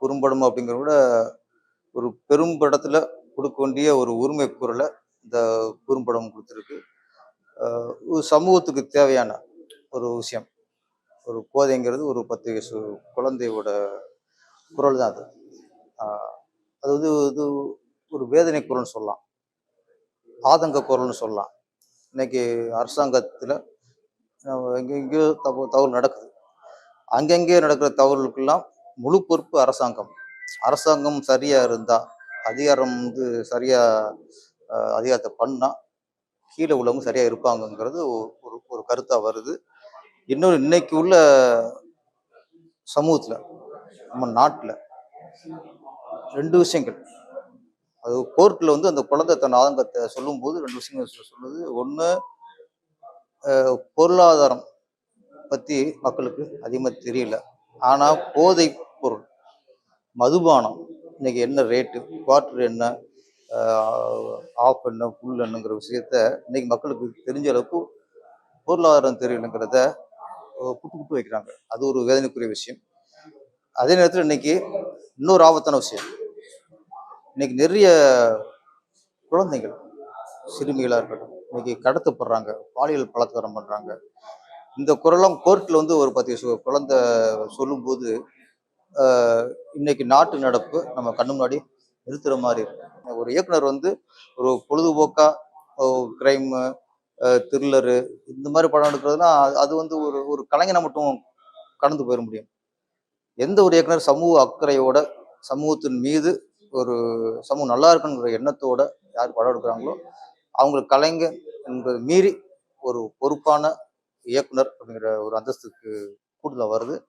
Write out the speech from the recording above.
குறும்படம் அப்படிங்கிறத விட ஒரு பெரும்படத்தில் கொடுக்க வேண்டிய ஒரு உரிமை குரலை இந்த குறும்படம் கொடுத்துருக்கு. ஒரு சமூகத்துக்கு தேவையான ஒரு விஷயம். ஒரு கோதைங்கிறது ஒரு பத்து வயசு குழந்தையோட குரல் தான் அது. அது வந்து இது ஒரு வேதனை குரல்னு சொல்லலாம். ஆதங்க குரல்னு சொல்லலாம். இன்னைக்கு அரசாங்கத்தில் எங்கெங்கேயோ தவறு தவறு நடக்குது. அங்கங்கே நடக்கிற தவறுகளுக்கெல்லாம் முழு பொறுப்பு அரசாங்கம். அரசாங்கம் சரியா இருந்தா அதிகாரம் வந்து சரியா அதிகாரத்தை பண்ணா கீழே உள்ளவங்க சரியா இருப்பாங்கங்கிறது ஒரு ஒரு கருத்தா வருது. இன்னொரு இன்னைக்கு உள்ள சமூகத்துல நம்ம நாட்டுல ரெண்டு விஷயங்கள். அது கோர்ட்டில் வந்து அந்த குழந்தை தன் ஆதங்கத்தை சொல்லும்போது ரெண்டு விஷயங்கள் சொல்லுது. ஒன்று பொருளாதாரம் பற்றி மக்களுக்கு அதிகமாக தெரியல. ஆனால் போதை பொருள் மதுபானம். இன்னைக்கு என்ன ரேட்டு குவார்ட்டர் என்ன ஆஃப் என்ன ஃபுல் என்னங்கிற விஷயத்த இன்றைக்கி மக்களுக்கு தெரிஞ்ச அளவுக்கு பொருளாதாரம் தெரியலங்கிறத புட்டு புட்டு வைக்கிறாங்க. அது ஒரு வேதனைக்குரிய விஷயம். அதே நேரத்தில் இன்னைக்கு இன்னொரு ஆபத்தான விஷயம். இன்னைக்கு நிறைய குழந்தைகள் சிறுமிகளாக இருக்கட்டும் இன்னைக்கு கடத்தப்படுறாங்க பாலியல் பலாத்காரம் பண்ணுறாங்க இந்த குரலாம் கோர்ட்டில் வந்து ஒரு பத்து குழந்தை சொல்லும்போது இன்னைக்கு நாட்டு நடப்பு நம்ம கண்ணு முன்னாடி நிறுத்துற மாதிரி இருக்கு. ஒரு இயக்குனர் வந்து ஒரு பொழுதுபோக்கா கிரைமு த்ரில்லரு இந்த மாதிரி படம் எடுக்கிறதுனா அது- அது வந்து ஒரு ஒரு கலைஞனை மட்டும் கடந்து போயிட முடியும். எந்த ஒரு இயக்குனர் சமூக அக்கறையோட சமூகத்தின் மீது ஒரு சமூகம் நல்லா இருக்குங்கிற எண்ணத்தோட யார் படம் எடுக்கிறாங்களோ அவங்களுக்கு கலைஞர் என்பது மீறி ஒரு பொறுப்பான இயக்குனர் அப்படிங்கிற ஒரு அந்தஸ்துக்கு கூடுதலாக வருது.